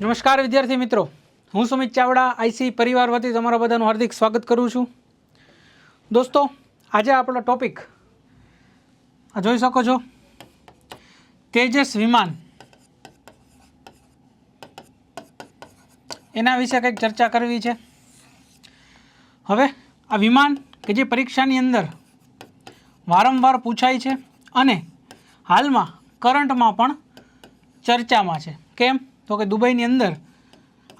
નમસ્કાર વિદ્યાર્થી મિત્રો. હું સુમિત ચાવડા, આઈસી પરિવાર વતી તમારા બધાનું હાર્દિક સ્વાગત કરું છું. દોસ્તો, આજે આપણો ટોપિક જોઈ શકો છો. તેજસ વિમાન. એના વિશે કંઈક ચર્ચા કરવી છે. હવે, આ વિમાન કે જે પરીક્ષાની અંદર વારંવાર પૂછાય છે અને હાલમાં કરંટમાં પણ ચર્ચામાં છે. કેમ? તો કે દુબઈની અંદર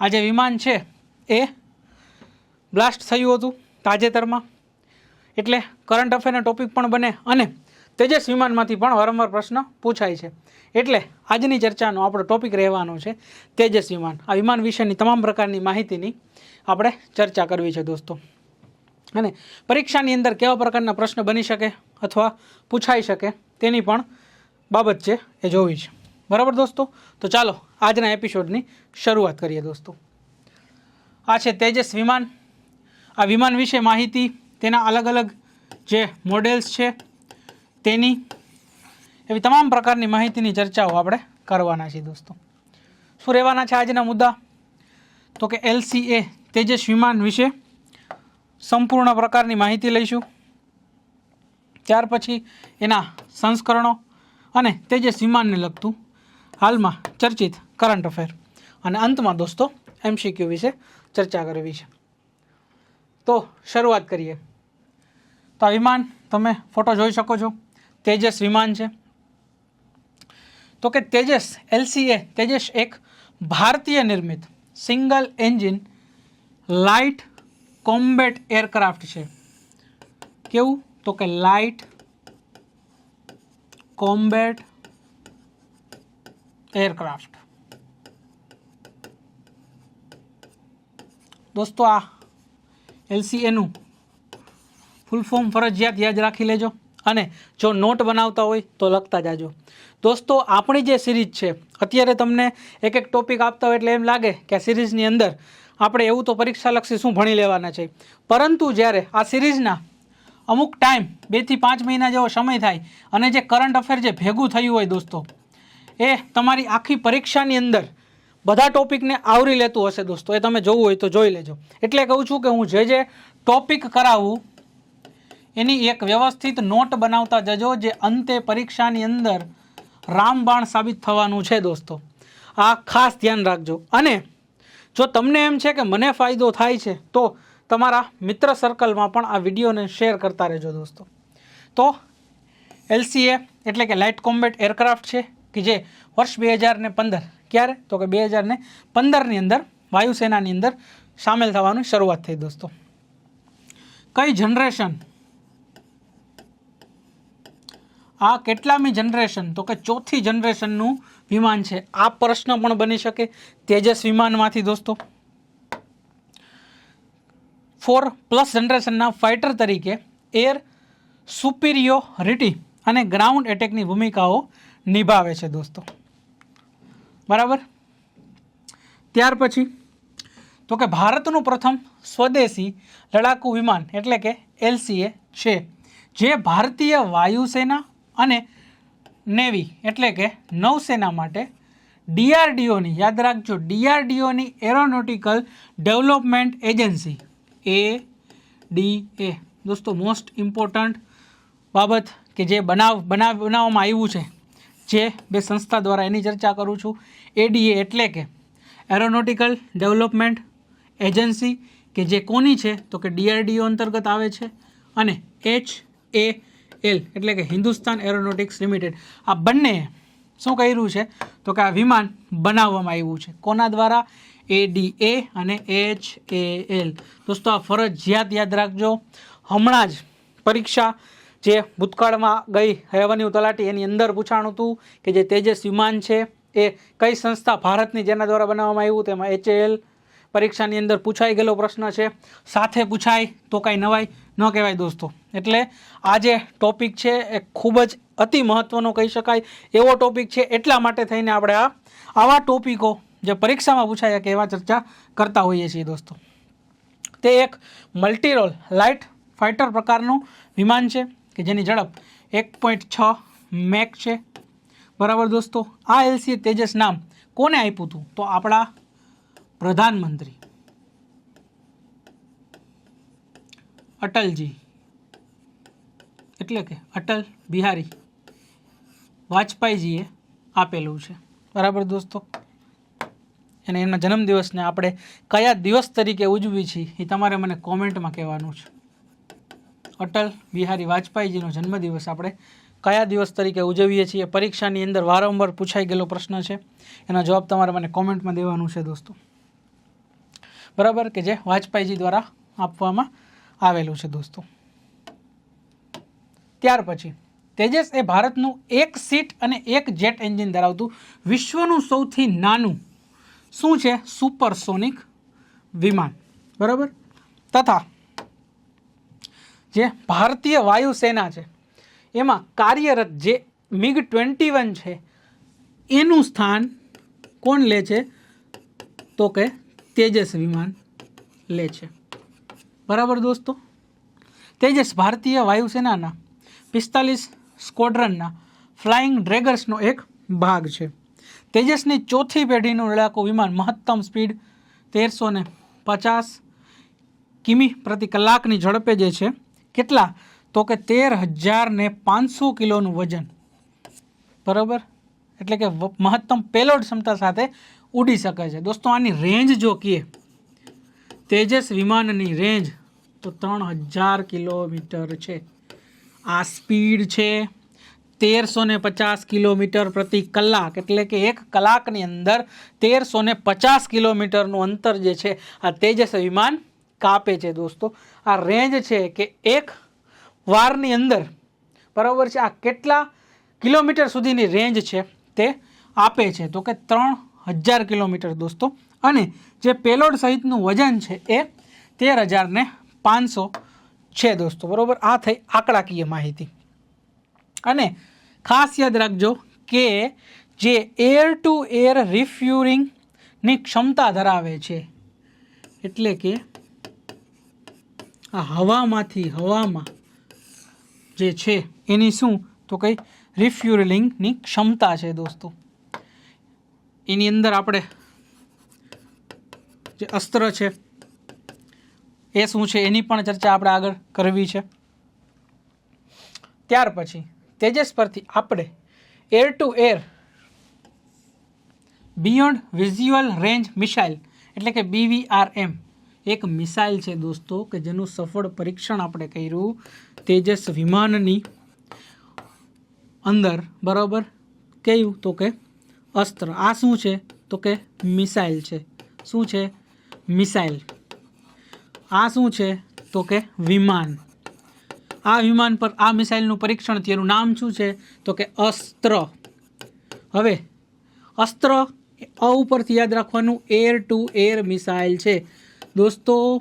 આ જે વિમાન છે, એ બ્લાસ્ટ થયું હતું તાજેતરમાં. એટલે કરંટ અફેરના ટોપિક પણ બને અને તેજસ વિમાનમાંથી પણ વારંવાર પ્રશ્ન પૂછાય છે. એટલે આજની ચર્ચાનો આપણો ટોપિક રહેવાનો છે તેજસ વિમાન. આ વિમાન વિશેની તમામ પ્રકારની માહિતીની આપણે ચર્ચા કરવી છે દોસ્તો. અને પરીક્ષાની અંદર કેવા પ્રકારના પ્રશ્ન બની શકે અથવા પૂછાઈ શકે તેની પણ બાબત છે એ જોવી છે. બરાબર દોસ્તો? તો ચાલો, આજના એપિસોડની શરૂઆત કરીએ દોસ્તો. આ છે તેજસ વિમાન. આ વિમાન વિશે માહિતી, તેના અલગ અલગ જે મોડેલ્સ છે, તેની એવી તમામ પ્રકારની માહિતીની ચર્ચાઓ આપણે કરવાના છીએ દોસ્તો. શું રહેવાના છે આજના મુદ્દા? તો કે એલસીએ તેજસ વિમાન વિશે સંપૂર્ણ પ્રકારની માહિતી લઈશું. ત્યાર પછી એના સંસ્કરણો અને તેજસ વિમાનને લગતું હાલમાં ચર્ચિત કરંટ અફેર અને અંતમાં દોસ્તો એમસીક્યુ વિશે ચર્ચા કરવી છે. તો શરૂઆત કરીએ. તો આ વિમાન તમે ફોટો જોઈ શકો છો. તેજસ વિમાન છે. તો કે તેજસ એલસીએ તેજસ એક ભારતીય નિર્મિત single engine light combat aircraft છે. કેવું? તો કે લાઇટ કોમ્બેટ એરક્રાફ્ટ દોસ્તો, આ એલસીએનું ફૂલ ફોર્મ ફરજિયાત યાદ રાખી લેજો અને જો નોટ બનાવતા હોય તો લખતા જાજો. દોસ્તો, આપણી જે સિરીઝ છે, અત્યારે તમને એક એક ટોપિક આપતા હોય એટલે એમ લાગે કે આ સિરીઝની અંદર આપણે એવું તો પરીક્ષાલક્ષી શું ભણી લેવાના છે. પરંતુ જ્યારે આ સિરીઝના અમુક ટાઈમ બેથી પાંચ મહિના જેવો સમય થાય અને જે કરંટ અફેર જે ભેગું થયું હોય દોસ્તો એ તમારી આખી પરીક્ષાની અંદર બધા ટોપિકને આવરી લેતું હશે દોસ્તો. એ તમે જોવું હોય તો જોઈ લેજો. એટલે કહું છું કે હું જે જે ટોપિક કરાવું, એની એક વ્યવસ્થિત નોટ બનાવતા જજો જે અંતે પરીક્ષાની અંદર રામબાણ સાબિત થવાનું છે દોસ્તો. આ ખાસ ધ્યાન રાખજો. અને જો તમને એમ છે કે મને ફાયદો થાય છે, તો તમારા મિત્ર સર્કલમાં પણ આ વિડીયોને શેર કરતા રહેજો દોસ્તો. તો, એલસીએ એટલે કે લાઇટ કોમ્બેટ એરક્રાફ્ટ છે. કે જે વર્ષ બે હજાર ને પંદર, ક્યારે? તો કે બે હજાર ને પંદરની અંદર વાયુસેનાની અંદર સામેલ થવાની શરૂઆત થઈ દોસ્તો. કઈ જનરેશન? આ કેટલામી જનરેશન? તો કે ચોથી જનરેશનનું વિમાન છે. આ પ્રશ્ન પણ બની શકે તેજસ વિમાનમાંથી દોસ્તો. ફોર પ્લસ જનરેશનના ફાઇટર તરીકે એર સુપિરિયોરિટી અને ગ્રાઉન્ડ એટેકની ભૂમિકાઓ નિભાવે છે દોસ્તો. બરાબર? ત્યાર પછી, તો કે ભારતનું પ્રથમ સ્વદેશી લડાકુ વિમાન એટલે કે એલસીએ છે, જે ભારતીય વાયુસેના અને નેવી એટલે કે નૌસેના માટે ડીઆરડીઓની, યાદ રાખજો, ડીઆરડીઓની aeronautical development agency, A D A. દોસ્તો, મોસ્ટ ઇમ્પોર્ટન્ટ બાબત કે જે બનાવ બનાવ, બનાવવામાં આવ્યું છે. જે બે સંસ્થા દ્વારા એની ચર્ચા કરું છું. એડીએ એટલે કે એરોનોટિકલ ડેવલપમેન્ટ એજન્સી કે જે કોની છે તો કે ડીઆરડીઓ અંતર્ગત આવે છે, અને એચ એ એલ એટલે કે હિન્દુસ્તાન એરોનોટિક્સ લિમિટેડ આ બંને શું કર્યું છે? તો કે આ વિમાન બનાવવામાં આવ્યું છે. કોના દ્વારા? એડીએ અને એચ એ એલ દોસ્તો, આ ફરજિયાત યાદ રાખજો. હમણાં જ પરીક્ષા જે ભૂતકાળમાં ગઈ રેવન્યુ તલાટી એની અંદર પૂછાણું હતું કે જે તેજસ વિમાન છે, એ કઈ સંસ્થા ભારતની જેના દ્વારા બનાવવામાં આવ્યું તેમાં એચએએલ પરીક્ષાની અંદર પૂછાઈ ગયેલો પ્રશ્ન છે. સાથે પૂછાય તો કાંઈ નવાય ન કહેવાય દોસ્તો. એટલે આ જે ટોપિક છે એ ખૂબ જ અતિ મહત્ત્વનો કહી શકાય. એવો ટોપિક છે એટલા માટે થઈને આપણે આ આવા ટોપિકો જે પરીક્ષામાં પૂછાયા કે એવા ચર્ચા કરતા હોઈએ છીએ દોસ્તો. તે એક મલ્ટીરોલ લાઇટ ફાઇટર પ્રકારનું વિમાન છે. કે જેની ઝડપ એક પોઈન્ટ છ મેક છે. બરાબર દોસ્તો, આ એલસી તેજસ નામ કોને આપ્યું હતું? તો આપણા પ્રધાનમંત્રી. અટલજી. એટલે કે અટલ બિહારી વાજપેયીજીએ આપેલું છે. બરાબર દોસ્તો? અને એમના જન્મદિવસને આપણે કયા દિવસ તરીકે ઉજવી છીએ એ તમારે મને કોમેન્ટમાં કહેવાનું છે. અટલ બિહારી વાજપેયીજીનો જન્મદિવસ આપણે કયા દિવસ તરીકે ઉજવીએ છીએ? પરીક્ષાની અંદર વારંવાર પૂછાઈ ગયેલો પ્રશ્ન છે. એનો જવાબ તમારે મને કોમેન્ટમાં દેવાનું છે દોસ્તો. બરાબર કે જે વાજપેયીજી દ્વારા આપવામાં આવેલું છે દોસ્તો. ત્યાર પછી, તેજસ એ ભારતનું એક સીટ અને એક જેટ એન્જિન ધરાવતું વિશ્વનું સૌથી નાનું, શું છે? સુપરસોનિક વિમાન. બરાબર? તથા જે ભારતીય વાયુસેના છે. એમાં કાર્યરત જે મિગ ટ્વેન્ટી વન છે, એનું સ્થાન કોણ લે છે? તો કે તેજસ વિમાન લે છે. બરાબર દોસ્તો? તેજસ ભારતીય વાયુસેનાના પિસ્તાલીસ સ્કોડ્રનના ફ્લાઇંગ ડ્રેગર્સનો એક ભાગ છે. તેજસની ચોથી પેઢીનું લડાકુ વિમાન મહત્તમ સ્પીડ તેરસો પચાસ કિમી પ્રતિ કલાકની ઝડપે જે છે કેટલા? તો કે તેર હજાર ને પાંચસો કિલોનું વજન. બરાબર? એટલે કે મહત્તમ પેલોડ ક્ષમતા સાથે ઉડી શકે છે. દોસ્તો, આની રેન્જ જો કીએ, તેજસ વિમાનની રેન્જ તો ત્રણ હજાર કિલોમીટર છે. આ સ્પીડ છે તેરસો ને પચાસ કિલોમીટર પ્રતિ કલાક. એટલે કે એક કલાકની અંદર તેરસો ને પચાસ કિલોમીટરનું અંતર જે છે, આ તેજસ વિમાન કાપે છે દોસ્તો. આ રેન્જ છે કે એક વારની અંદર, બરાબર છે, આ કેટલા કિલોમીટર સુધીની રેન્જ છે તે આપે છે. તો કે ત્રણ હજાર કિલોમીટર દોસ્તો. અને જે પેલોડ સહિતનું વજન છે એ તેર હજારને પાંચસો છે દોસ્તો. બરાબર? આ થઈ આંકડાકીય માહિતી. અને ખાસ યાદ રાખજો કે જે એર ટુ એર રિફ્યુરિંગની ક્ષમતા ધરાવે છે, એટલે કે આ હવામાંથી, હવામાં જે છે, એની શું? તો કંઈ રિફ્યુરલિંગની ક્ષમતા છે દોસ્તો. એની અંદર આપણે જે અસ્ત્ર છે, એ શું છે, એની પણ ચર્ચા આપણે આગળ કરવી છે. ત્યાર પછી તેજસ પરથી આપણે air to air beyond visual range missile એટલે કે બીવીઆરએમ એક મિસાઇલ છે દોસ્તો કે જેનું સફળ પરીક્ષણ આપણે કર્યું તેજસ વિમાનની અંદર, બરાબર? કયું? તો કે અસ્ત્ર. આ શું છે? તો કે મિસાઇલ છે. શું છે? મિસાઇલ. આ શું છે? તો કે વિમાન. આ વિમાન પર આ મિસાઇલનું પરીક્ષણ તેનું નામ શું છે? તો કે અસ્ત્ર. હવે, અસ્ત્ર અ ઉપરથી યાદ રાખવાનું એર ટુ એર મિસાઇલ છે. દોસ્તો,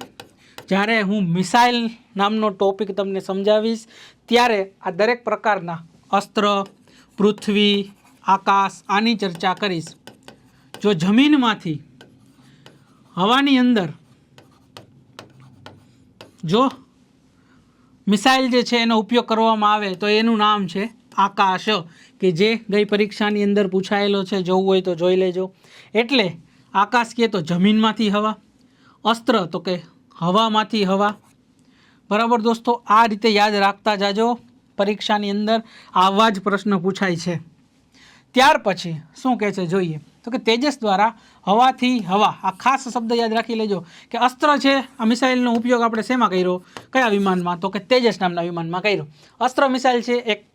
જ્યારે હું મિસાઇલ નામનો ટોપિક તમને સમજાવીશ, ત્યારે આ દરેક પ્રકારના અસ્ત્ર, પૃથ્વી, આકાશ, આની ચર્ચા કરીશ. જો જમીનમાંથી, હવાની અંદર, જો મિસાઇલ જે છે એનો ઉપયોગ કરવામાં આવે, તો એનું નામ છે આકાશ, કે જે ગઈ પરીક્ષાની અંદર પૂછાયેલો છે, જોવું હોય તો જોઈ લેજો. એટલે આકાશ કહે તો જમીનમાંથી હવા અસ્ત્ર, તો કે હવામાંથી હવા. બરાબર દોસ્તો, આ રીતે યાદ રાખતા જાજો. પરીક્ષાની અંદર આવા જ પ્રશ્ન પૂછાય છે. ત્યાર પછી શું કહે છે જોઈએ? તો કે તેજસ દ્વારા હવાથી હવા, આ ખાસ શબ્દ યાદ રાખી લેજો કે અસ્ત્ર છે, આ મિસાઇલનો ઉપયોગ આપણે શેમાં કર્યો? કયા વિમાનમાં? તો કે તેજસ નામના વિમાનમાં કર્યો. અસ્ત્ર, મિસાઇલ છે, એક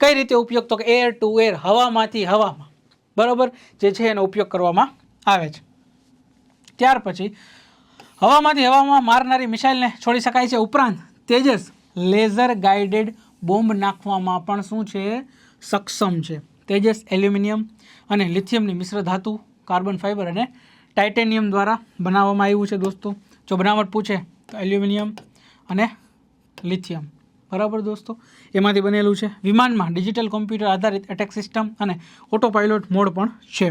કઈ રીતે ઉપયોગ? તો કે એર ટુ એર, હવામાંથી હવામાં. બરાબર? જે છે, એનો ઉપયોગ કરવામાં આવે છે. ત્યાર પછી હવામાંથી હવામાં મારનારી મિસાઇલને છોડી શકાય છે. ઉપરાંત, તેજસ લેઝર ગાઇડેડ બોમ્બ નાખવામાં પણ શું છે? સક્ષમ છે. તેજસ, એલ્યુમિનિયમ અને લિથિયમની મિશ્ર ધાતુ, કાર્બન ફાઇબર અને ટાઇટેનિયમ દ્વારા બનાવવામાં આવ્યું છે દોસ્તો. જો બનાવટ પૂછે, તો એલ્યુમિનિયમ અને લિથિયમ. બરાબર દોસ્તો? એમાંથી બનેલું છે. વિમાનમાં ડિજિટલ કોમ્પ્યુટર આધારિત એટેક સિસ્ટમ અને ઓટો પાયલોટ મોડ પણ છે.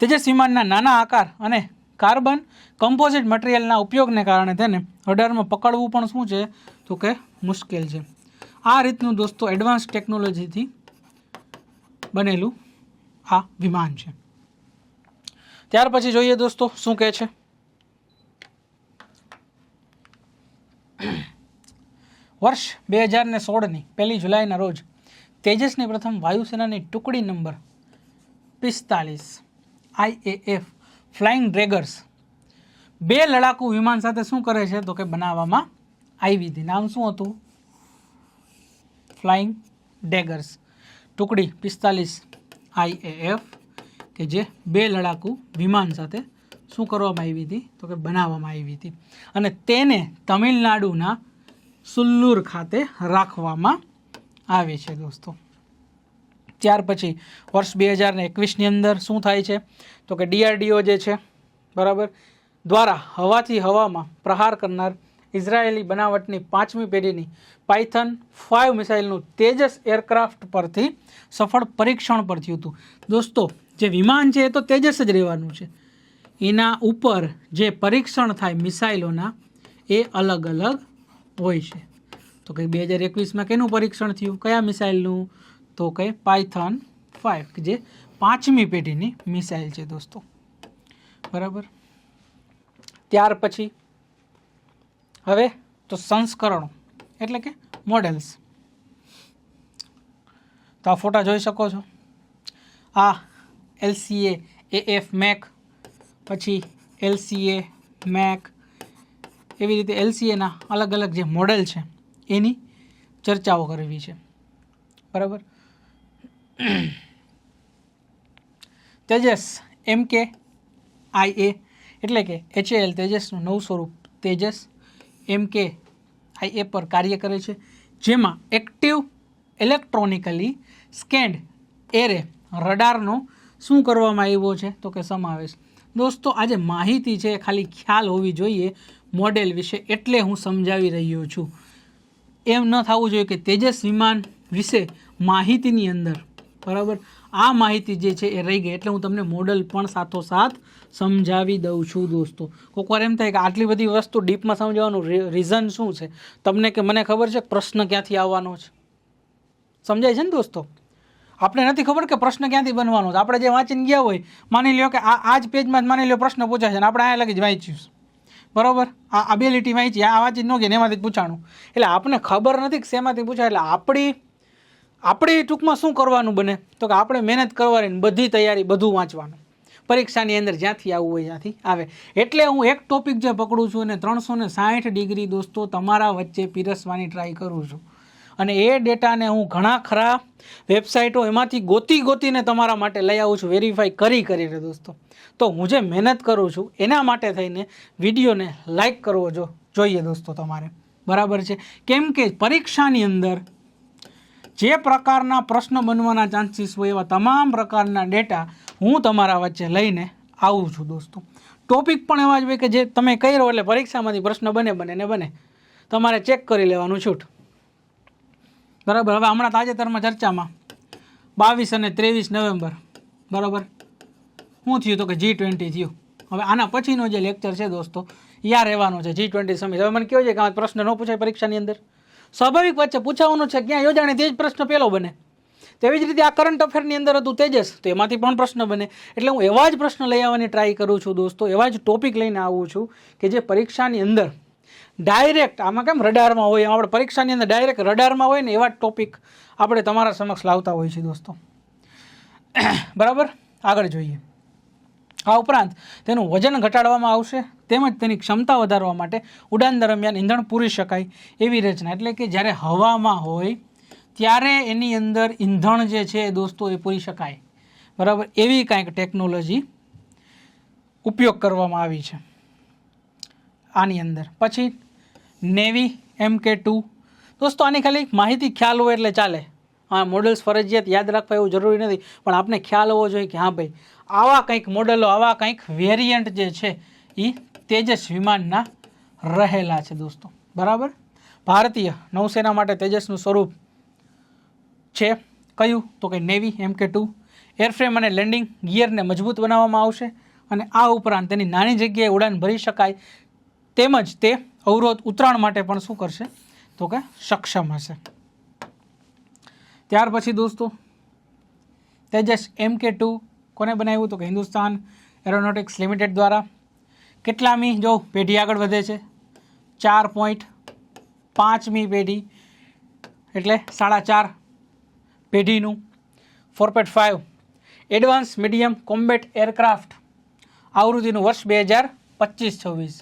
તેજસ વિમાનના નાના આકાર અને કાર્બન કમ્પોઝિટ મટીરિયલના ઉપયોગને કારણે તેને રડારમાં પકડવું પણ શું છે? તો કે મુશ્કેલ છે. આ રીતનું દોસ્તો એડવાન્સ ટેકનોલોજીથી બનેલું આ વિમાન છે. ત્યાર પછી જોઈએ દોસ્તો શું કહે છે? વર્ષ બે હજારને સોળની પહેલી જુલાઈના રોજ તેજસની પ્રથમ વાયુસેનાની ટુકડી નંબર પિસ્તાલીસ આઈએએફ ફ્લાઇંગ ડ્રેગર્સ. બે લડાકુ વિમાન સાથે શું કરે છે? તો કે બનાવવામાં આવી હતી. નામ શું હતું? ફ્લાઇંગ ડેગર્સ ટુકડી પિસ્તાલીસ આઈએએફ કે જે બે લડાકુ વિમાન સાથે શું કરવામાં આવી હતી? તો કે બનાવવામાં આવી હતી. અને તેને તમિલનાડુના સુલ્લુર ખાતે રાખવામાં આવે છે, દોસ્તો. ત્યાર પછી વર્ષ બે હજાર ને એકવીસની અંદર શું થાય છે? તો કે ડીઆરડીઓ જે છે, બરાબર, દ્વારા હવાથી હવામાં પ્રહાર કરનાર ઇઝરાયેલી બનાવટની પાંચમી પેઢીની પાયથન ફાઇવ મિસાઇલનું તેજસ એરક્રાફ્ટ પરથી સફળ પરીક્ષણ પર થયું હતું. દોસ્તો, જે વિમાન છે એ તો તેજસ જ રહેવાનું છે. એના ઉપર જે પરીક્ષણ થાય મિસાઇલોના, એ અલગ અલગ હોય છે. તો કે બે હજાર એકવીસમાં કેનું પરીક્ષણ થયું? કયા મિસાઇલનું? તો કે પાયથન ફાઇવ જે પાંચમી પેઢીની મિસાઇલ છે દોસ્તો. બરાબર? ત્યાર પછી હવે તો સંસ્કરણો, એટલે કે મોડેલ્સ તો આ ફોટા જોઈ શકો છો. આ એલસીએ એએફ મેક પછી એલસીએ મેક એવી રીતે એલસીએના અલગ અલગ જે મોડેલ છે, એની ચર્ચાઓ કરવી છે. બરાબર? તેજસ, એમ કે, આઈ એ, એટલે કે એચએએલ તેજસનું નવું સ્વરૂપ, તેજસ, એમ કે, આઈ એ પર કાર્ય કરે છે, જેમાં એક્ટિવ ઇલેક્ટ્રોનિકલી સ્કેન્ડ એરે રડારનો શું કરવામાં આવ્યો છે, તો કે સમાવેશ. દોસ્તો, આજે માહિતી છે, ખાલી ખ્યાલ હોવી જોઈએ, મોડેલ વિશે એટલે હું સમજાવી રહ્યો છું. એમ ન થવું જોઈએ કે તેજસ વિમાન વિશે માહિતીની અંદર બરાબર? આ માહિતી જે છે એ રહી ગઈ. એટલે હું તમને મોડલ પણ સાથોસાથ સમજાવી દઉં છું દોસ્તો. કોઈક વાર એમ થાય કે આટલી બધી વસ્તુ ડીપમાં સમજાવવાનું રીઝન શું છે? તમને કે મને ખબર છે પ્રશ્ન ક્યાંથી આવવાનો છે? સમજાય છે ને દોસ્તો? આપણે નથી ખબર કે પ્રશ્ન ક્યાંથી બનવાનો છે. આપણે જે વાંચીને ગયા હોય, માની લ્યો કે આ આ જ પેજમાં જ માની લ્યો પ્રશ્ન પૂછાય છે ને આપણે અહીંયા લગી જ વાંચ્યું બરાબર? આ અબિલિટી વાંચી, આ વાંચી ન ને એમાંથી પૂછાણું. એટલે આપણને ખબર નથી કે શેમાંથી પૂછાય. એટલે આપણી આપણી ટૂંકમાં શું કરવાનું બને? તો કે આપણે મહેનત કરવાની બધી તૈયારી બધું વાંચવાનું. પરીક્ષાની અંદર જ્યાંથી આવવું હોય ત્યાંથી આવે. એટલે હું એક ટોપિક જે પકડું છું અને ત્રણસો ને સાઠ ડિગ્રી દોસ્તો તમારા વચ્ચે પીરસવાની ટ્રાય કરું છું. અને એ ડેટાને હું ઘણા ખરા વેબસાઇટો એમાંથી ગોતી ગોતીને તમારા માટે લઈ આવું છું વેરીફાઈ કરી કરીને દોસ્તો. તો હું જે મહેનત કરું છું એના માટે થઈને વિડીયોને લાઈક કરવો જો, જોઈએ દોસ્તો તમારે. બરાબર છે? કેમ કે પરીક્ષાની અંદર જે પ્રકારના પ્રશ્ન બનવાના ચાન્સીસ હોય એવા તમામ પ્રકારના ડેટા હું તમારા વચ્ચે લઈને આવું છું દોસ્તો. ટોપિક પણ એવા જ હોય કે જે તમે કર્યો એટલે પરીક્ષામાંથી પ્રશ્ન બને બને ને બને. તમારે ચેક કરી લેવાનું છૂટ. બરાબર? હવે હમણાં તાજેતરમાં ચર્ચામાં બાવીસ અને ત્રેવીસ નવેમ્બર. બરાબર? શું થયું તો કે જી ટ્વેન્ટી થયું. હવે આના પછીનો જે લેક્ચર છે દોસ્તો, યા રહેવાનો છે જી ટ્વેન્ટી સમિટ હવે મને કેવું છે કે આ પ્રશ્ન ન પૂછાય પરીક્ષાની અંદર? સ્વાભાવિક વચ્ચે પૂછાવાનું છે, ક્યાં યોજાણે, તે જ પ્રશ્ન પહેલો બને. તેવી જ રીતે આ કરંટ અફેરની અંદર હતું તેજસ, તો એમાંથી પણ પ્રશ્ન બને. એટલે હું એવા જ પ્રશ્ન લઈ આવવાની ટ્રાય કરું છું દોસ્તો, એવા જ ટોપિક લઈને આવું છું કે જે પરીક્ષાની અંદર ડાયરેક્ટ આમાં કેમ રડારમાં હોય આપણે પરીક્ષાની અંદર ડાયરેક્ટ રડારમાં હોય ને એવા જ ટોપિક આપણે તમારા સમક્ષ લાવતા હોઈએ છીએ દોસ્તો. બરાબર? આગળ જોઈએ. આ ઉપરાંત તેનું વજન ઘટાડવામાં આવશે, તેમજ તેની ક્ષમતા વધારવા માટે ઉડાન દરમિયાન ઈંધણ પૂરી શકાય એવી રચના. એટલે કે જ્યારે હવામાં હોય, ત્યારે એની અંદર ઈંધણ જે છે દોસ્તો એ પૂરી શકાય. બરાબર? એવી કાંઈક ટેકનોલોજી ઉપયોગ કરવામાં આવી છે. આની અંદર. પછી નેવી એમ કે ટુ. દોસ્તો, આની ખાલી માહિતી ખ્યાલ હોય એટલે ચાલે. હા મોડલ્સ ફરજિયાત યાદ રાખવા એવું જરૂરી નથી. પણ આપણે ખ્યાલ હોવો જોઈએ કે હા ભાઈ આવા કંઈક મોડલો આવા કંઈક વેરિયન્ટ જે છે એ તેજસ વિમાનના રહેલા છે દોસ્તો. બરાબર? ભારતીય નૌસેના માટે તેજસનું સ્વરૂપ છે કયું? તો કે નેવી એમ કે ટુ એરફ્રેમ અને લેન્ડિંગ ગિયરને મજબૂત બનાવવામાં આવશે અને આ ઉપરાંત તેની નાની જગ્યાએ ઉડાન ભરી શકાય તેમજ તે અવરોધ ઉતરાણ માટે પણ શું કરશે? તો કે સક્ષમ હશે. ત્યાર પછી દોસ્તો, તેજસ એમ કે ટુ કોને બનાવ્યું તો કે હિન્દુસ્તાન એરોનોટિક્સ લિમિટેડ દ્વારા. કેટલામી જો પેઢી આગળ વધે છે? ચાર પોઈન્ટ પાંચમી પેઢી. એટલે સાડા ચાર પેઢીનું. Four point five advance medium combat aircraft આવૃત્તિનું વર્ષ બે હજાર પચીસ છવ્વીસ.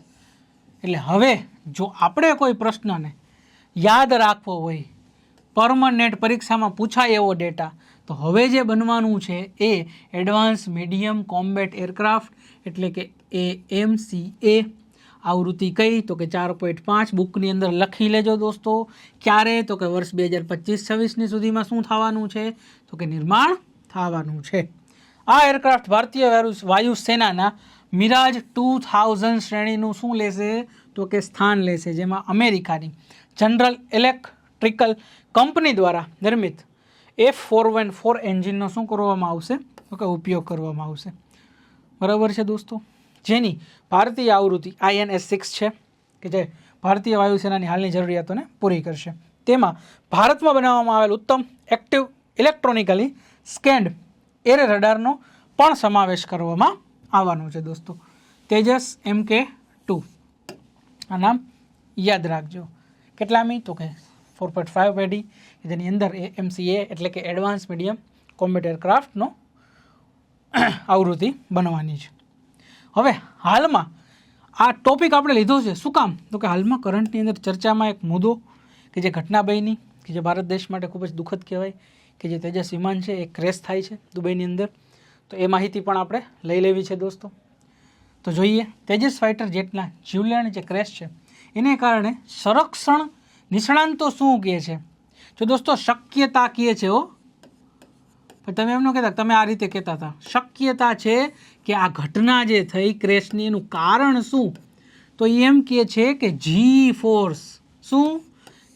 એટલે હવે જો આપણે કોઈ પ્રશ્નને યાદ રાખવો હોય પરમનન્ટ પરીક્ષામાં પૂછાય એવો ડેટા તો હવે જે બનવાનું છે એ એડવાન્સ મીડિયમ કોમ્બેટ એરક્રાફ્ટ એટલે કે એ એમ સી એ આવૃત્તિ કઈ? તો કે ચાર પોઈન્ટ પાંચ. બુકની અંદર લખી લેજો દોસ્તો. ક્યારે? તો કે વર્ષ બે હજાર પચીસ છવ્વીસની સુધીમાં શું થવાનું છે? તો કે નિર્માણ થવાનું છે. આ એરક્રાફ્ટ ભારતીય વાયુ વાયુસેનાના મિરાજ ટુ થાઉઝન્ડ શ્રેણીનું શું લેશે? તો કે સ્થાન લેશે, જેમાં અમેરિકાની જનરલ ઇલેક્ટ્રિકલ કંપની દ્વારા નિર્મિત એફ ફોર વન ફોર એન્જિનનો શું કરવામાં આવશે? તો કે ઉપયોગ કરવામાં આવશે. બરાબર છે દોસ્તો? જેની ભારતીય આવૃત્તિ આઈએનએસ સિક્સ છે, કે જે ભારતીય વાયુસેનાની હાલની જરૂરિયાતોને પૂરી કરશે. તેમાં ભારતમાં બનાવવામાં આવેલ ઉત્તમ એક્ટિવ ઇલેક્ટ્રોનિકલી સ્કેન્ડ એર રડારનો પણ સમાવેશ કરવામાં આવવાનો છે દોસ્તો. તેજસ એમ કે ટુ આ નામ યાદ રાખજો. કેટલામી તો કે ફોર પોઈન્ટ ફાઇવ એડી જેની અંદર એમસીએ એટલે કે એડવાન્સ મીડિયમ કોમ્પ્યુટર ક્રાફ્ટનો આવૃત્તિ બનવાની છે. હવે હાલમાં આ ટોપિક આપણે લીધો છે. શું કામ? તો કે હાલમાં કરંટની અંદર ચર્ચામાં એક મુદ્દો કે જે ઘટના બની, કે જે ભારત દેશ માટે ખૂબ જ દુઃખદ કહેવાય, કે જે તેજસ વિમાન છે, એ ક્રેશ થાય છે દુબઈની અંદર. તો એ માહિતી પણ આપણે લઈ લેવી છે દોસ્તો. તો જોઈએ, તેજસ ફાઇટર જેટના જીવલેણ જે ક્રેશ છે, એને કારણે સંરક્ષણ નિષ્ણાંતો શું કહે છે? જો દોસ્તો શક્યતા કહે છે હો. પણ તમે એમ ન કહેતા તમે આ રીતે કહેતા હતા. શક્યતા છે કે આ ઘટના જે થઈ ક્રેશની એનું કારણ શું? તો એમ કહે છે કે જી ફોર્સ શું?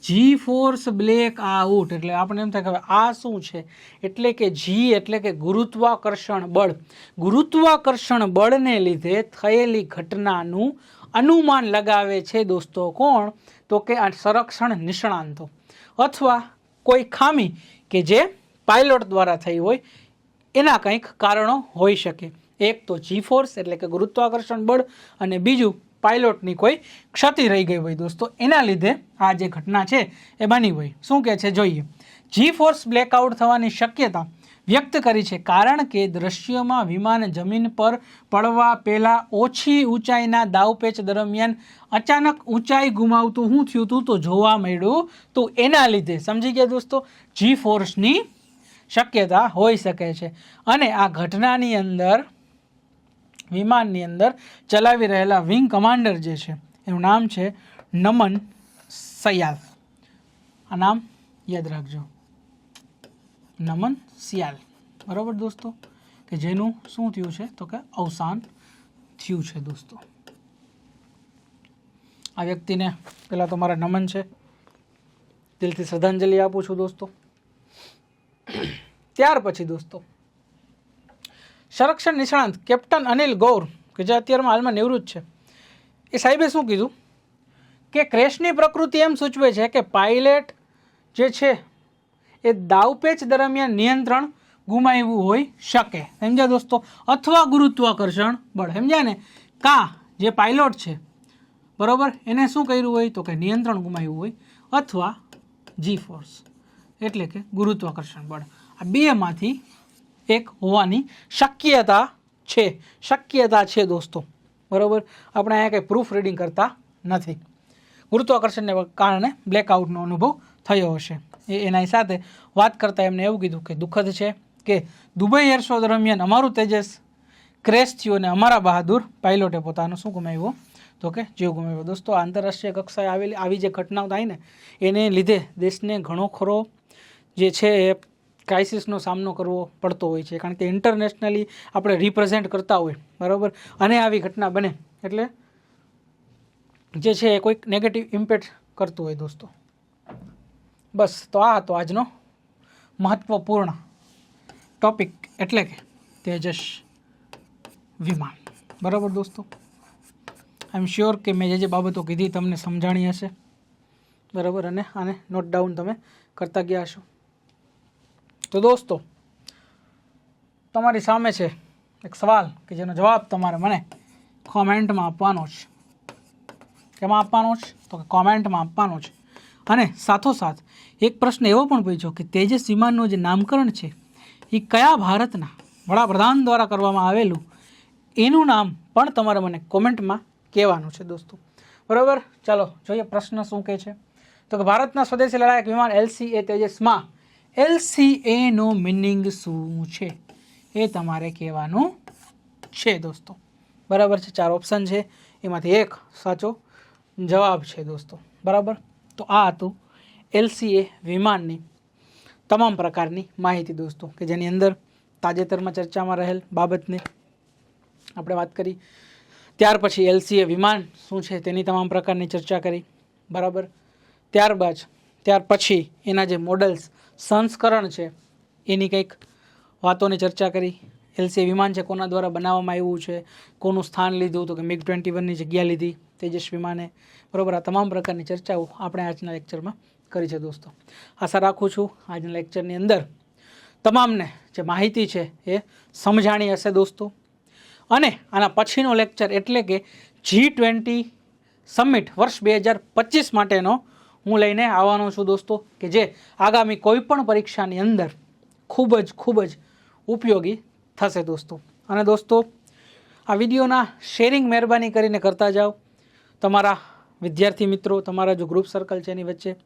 જી ફોર્સ બ્લેક આઉટ એટલે આપણે એમ થાય કે આ શું છે? એટલે કે જી એટલે કે ગુરુત્વાકર્ષણ બળ. ગુરુત્વાકર્ષણ બળને લીધે થયેલી ઘટનાનું અનુમાન લગાવે છે દોસ્તો કોણ? તો કે આ સંરક્ષણ નિષ્ણાંતો. અથવા કોઈ ખામી કે જે પાયલોટ દ્વારા થઈ હોય, એના કંઈક કારણો હોઈ શકે. એક તો જી ફોર્સ એટલે કે ગુરુત્વાકર્ષણ બળ અને બીજું પાયલોટની કોઈ ક્ષતિ રહી ગઈ હોય દોસ્તો, એના લીધે આ જે ઘટના છે એ બની હોય. શું કહે છે? જોઈએ. જી ફોર્સ બ્લેકઆઉટ થવાની શક્યતા વ્યક્ત કરી છે. કારણ કે દ્રશ્યમાં વિમાન જમીન પર પડવા પહેલાં ઓછી ઊંચાઈના દાવપેચ દરમિયાન અચાનક ઊંચાઈ ગુમાવતું શું થયું હતું તો જોવા મળ્યું તો એના લીધે. સમજી ગયા દોસ્તો? જી ફોર્સની શક્યતા હોઈ શકે છે. અને આ ઘટનાની અંદર, વિમાનની અંદર ચલાવી રહેલા વિંગ કમાન્ડર જે છે, એનું નામ છે નમન સયાલ. આ નામ યાદ રાખજો. નમન સિયાલ બરાબર દોસ્તો? કે જેનું શું થયું છે? તો કે અવસાન થયું છે દોસ્તો. આ વ્યક્તિને પહેલાં તો મારા નમન છે. દિલથી શ્રદ્ધાંજલિ આપું છું દોસ્તો. ત્યાર પછી દોસ્તો. સંરક્ષણ નિષ્ણાંત કેપ્ટન અનિલ ગૌર, કે જે અત્યારમાં હાલમાં નિવૃત્ત છે, એ સાહેબે શું કીધું? કે ક્રેશની પ્રકૃતિ એમ સૂચવે છે કે પાઇલેટ જે છે એ દાવપેચ દરમિયાન નિયંત્રણ ગુમાવ્યું હોઈ શકે. સમજ્યા દોસ્તો? અથવા ગુરુત્વાકર્ષણ બળ. સમજ્યા ને? કા, જે પાયલોટ છે, બરાબર? એને શું કર્યું હોય? તો કે નિયંત્રણ ગુમાવ્યું હોય, અથવા જી ફોર્સ એટલે કે ગુરુત્વાકર્ષણ બળ. આ બેમાંથી એક હોવાની શક્યતા છે. શક્યતા છે દોસ્તો. બરાબર? આપણે અહીંયા કંઈ પ્રૂફ રીડિંગ કરતા નથી. ગુરુત્વાકર્ષણને કારણે બ્લેકઆઉટનો અનુભવ થયો હશે. એ એના સાથે વાત કરતાં એમને એવું કીધું કે દુઃખદ છે કે દુબઈ એર શો દરમિયાન અમારું તેજસ ક્રેશ થયું અને અમારા બહાદુર પાયલોટે પોતાનું શું ગુમાવ્યું? તો કે જીવ ગુમાવ્યો. દોસ્તો, આંતરરાષ્ટ્રીય કક્ષાએ આવેલી આવી જે ઘટનાઓ થાય ને, એને લીધે દેશને ઘણો ખરો જે છે એ ક્રાઇસિસનો સામનો કરવો પડતો હોય છે. કારણ કે ઇન્ટરનેશનલી આપણે રિપ્રેઝેન્ટ કરતા હોય. બરાબર? અને આવી ઘટના બને. એટલે જે છે એ કોઈક નેગેટિવ ઇમ્પેક્ટ કરતું હોય દોસ્તો. બસ, તો આ હતો આજનો મહત્ત્વપૂર્ણ ટોપિક એટલે કે તેજસ વિમાન. બરાબર દોસ્તો? આઈ એમ શ્યોર કે મેં જે જે બાબતો કીધી તમને સમજાણી હશે. બરાબર? અને આને નોટ ડાઉન તમે કરતા ગયા હશો. તો દોસ્તો, તમારી સામે છે એક સવાલ કે જેનો જવાબ તમારે મને કોમેન્ટમાં આપવાનો છે કેમાં આપવાનો છે તો કે કોમેન્ટમાં આપવાનો છે અને સાથોસાથ એક પ્રશ્ન એવો પણ પૂછ્યો કે તેજસ વિમાનનું જે નામકરણ છે એ કયા ભારતના વડાપ્રધાન દ્વારા કરવામાં આવેલું? એનું નામ પણ તમારે મને કોમેન્ટમાં કહેવાનું છે દોસ્તો. બરાબર? ચાલો, જોઈએ પ્રશ્ન શું કહે છે. તો કે ભારતના સ્વદેશી લડાયક વિમાન એલસીએ તેજસમાં એલસીએનો મિનિંગ શું છે? એ તમારે કહેવાનું છે દોસ્તો. બરાબર છે? ચાર ઓપ્શન છે. એમાંથી એક સાચો જવાબ છે દોસ્તો. બરાબર? તો આ હતું એલસીએ વિમાનની તમામ પ્રકારની માહિતી દોસ્તો, કે જેની અંદર તાજેતરમાં ચર્ચામાં રહેલ બાબતને આપણે વાત કરી. ત્યાર પછી એલસીએ વિમાન શું છે તેની તમામ પ્રકારની ચર્ચા કરી. બરાબર? ત્યારબાદ, ત્યાર પછી એના જે મોડલ્સ, સંસ્કરણ છે, એની કંઈક વાતોની ચર્ચા કરી. એલસીએ વિમાન છે કોના દ્વારા બનાવવામાં આવ્યું છે? કોનું સ્થાન લીધું તો કે મિગ ટ્વેન્ટી વનની જગ્યા લીધી. તેજસ વિમાને બરાબર આ તમામ પ્રકારની ચર્ચાઓ આપણે આજના લેક્ચરમાં કરી છે દોસ્તો. આશા રાખું છું આજના લેક્ચરની અંદર તમામને જે માહિતી છે એ સમજાણી હશે દોસ્તો. અને આના પછીનો લેક્ચર એટલે કે જી ટ્વેન્ટી સમિટ વર્ષ બે હજાર પચીસ માટેનો હું લઈને આવવાનો છું દોસ્તો, કે જે આગામી કોઈપણ પરીક્ષાની અંદર ખૂબ જ ખૂબ જ ઉપયોગી થશે દોસ્તો. અને દોસ્તો, આ વિડીયોના શેરિંગ મહેરબાની કરીને કરતા જાઓ. તમારા વિદ્યાર્થી મિત્રો, તમારા જો ગ્રુપ સર્કલ છે એની વચ્ચે,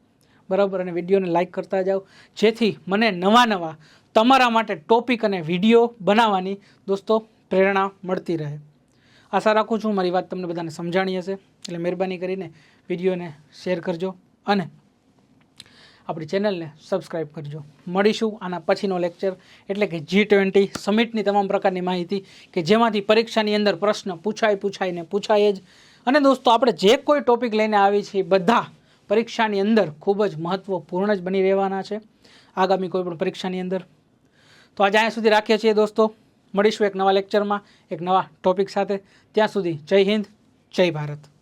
બરાબર? અને વિડીયોને લાઇક કરતા જાઓ. જેથી મને નવા નવા તમારા માટે ટોપિક અને વીડિયો બનાવવાની દોસ્તો પ્રેરણા મળતી રહે. આશા રાખું છું મારી વાત તમને બધાને સમજાણી હશે. એટલે મહેરબાની કરીને વિડીયોને શેર કરજો અને આપણી ચેનલને સબસ્ક્રાઈબ કરજો. મળીશું આના પછીનો લેક્ચર એટલે કે જી ટ્વેન્ટી સમિટની તમામ પ્રકારની માહિતી કે જેમાંથી પરીક્ષાની અંદર પ્રશ્ન પૂછાય પૂછાય ને પૂછાય જ. અને દોસ્તો, આપણે જે કોઈ ટોપિક લઈને આવી છીએ, બધા પરીક્ષાની અંદર ખૂબ જ મહત્ત્વપૂર્ણ જ બની રહેવાના છે, આગામી કોઈ પણ પરીક્ષાની અંદર. તો આજે અહીંયા સુધી રાખીએ છીએ દોસ્તો. મળીશું એક નવા લેક્ચરમાં એક નવા ટોપિક સાથે. ત્યાં સુધી જય હિન્દ, જય ભારત.